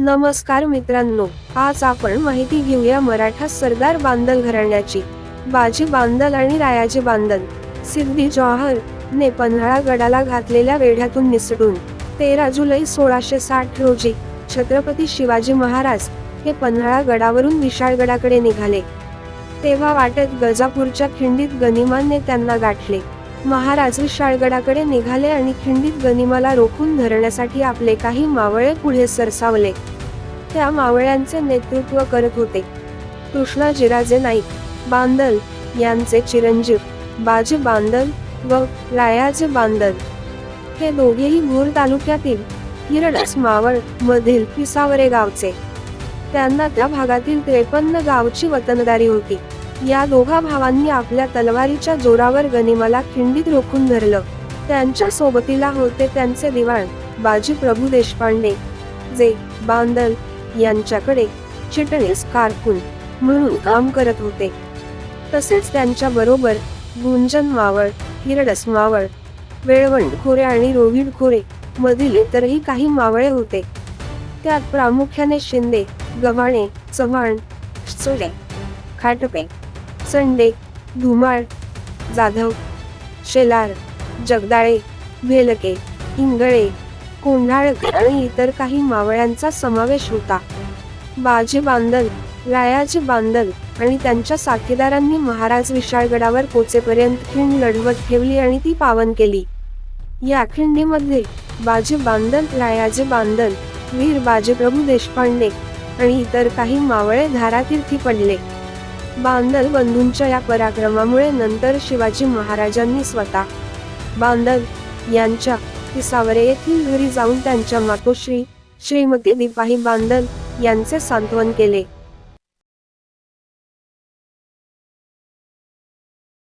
नमस्कार मित्रांनो आज आपण माहिती घेऊया मराठा सरदार बांदल घराण्याची. बाजी बांदल आणि रायाजी बांदल सिद्धी जवाहर ने पन्हाळा गडाला घातलेल्या वेढ्यातून निसटून तेरा जुलै सोळाशे साठ रोजी छत्रपती शिवाजी महाराज हे पन्हाळा गडावरून विशाळगडाकडे निघाले. तेव्हा वाटेत गजापूरच्या खिंडीत गनिमानने त्यांना गाठले. महाराज विशाळगडाकडे निघाले आणि खिंडीत गनिमाला रोखून धरण्यासाठी आपले काही मावळे पुढे सरसावले. त्या मावळ्यांचे नेतृत्व करत होते. कृष्णाजीराजे नाईक बांदल यांचे चिरंजीव बाजी बांदल व रायाचे बांदल. हे दोघेही भोर तालुक्यातील हिरडस मावळ मधील पिसावरे गावचे. त्यांना त्या भागातील त्रेपन्न गावची वतनदारी होती. या दोघा भावांनी आपल्या तलवारीच्या जोरावर गनिमाला खिंडीत रोखून धरलं. त्यांच्या सोबतीला होते त्यांचे दिवाण बाजी प्रभू देशपांडे जे बांदल यांच्याकडे चिटणीस कारकून म्हणून काम करत होते. तसेच त्यांच्या बरोबर गुंजन मावळ हिरडस मावळ वेळवंड खोरे आणि रोहिड खोरे मधील इतरही काही मावळे होते. त्यात प्रामुख्याने शिंदे गव्हाणे चव्हाण सोले खाटपे चंडे धुमाळ जाधव शेलार जगदाळे भेलके इंगळे कोंढाळक आणि इतर काही मावळ्यांचा समावेश होता. बाजी बांदल रायाजी बांदल आणि त्यांच्या साथीदारांनी महाराज विशाळगडावर पोचेपर्यंत खिंड लढवत ठेवली आणि ती पावन केली. या खिंडीमध्ये बाजी बांदल रायाजी बांदल वीर बाजीप्रभू देशपांडे आणि इतर काही मावळे धारातीर्थी पडले. बांदल बंधूंच्या या पराक्रमामुळे नंतर शिवाजी महाराजांनी स्वतः बांदल यांच्या पिसावरे येथील घरी जाऊन त्यांच्या मातोश्री श्रीमती दीपाही बांदल यांचे सांत्वन केले.